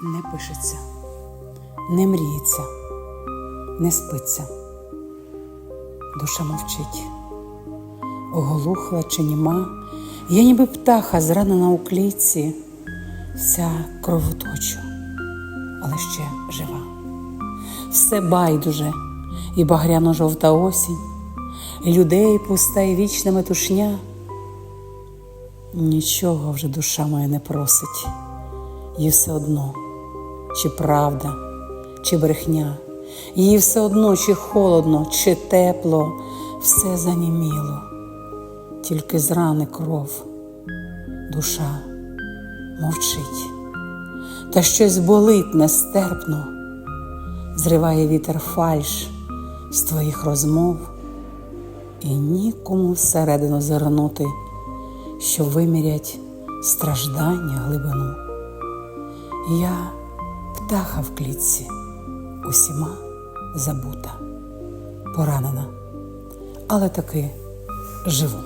не пишеться, не мріється, не спиться. Душа мовчить, оголухла чи німа, я ніби птаха зранена у клітці, вся кровоточу, але ще жива. Все байдуже, і багряно жовта осінь, і людей пуста і вічна метушня. Нічого вже душа моя не просить, їй все одно, чи правда, чи брехня, їй все одно, чи холодно, чи тепло, все заніміло, тільки з рани кров, душа мовчить, та щось болить нестерпно, зриває вітер фальш з твоїх розмов, і нікому всередину зернути що вимірять страждання глибину. Я птаха в клітці, усіма забута, поранена, але таки живу.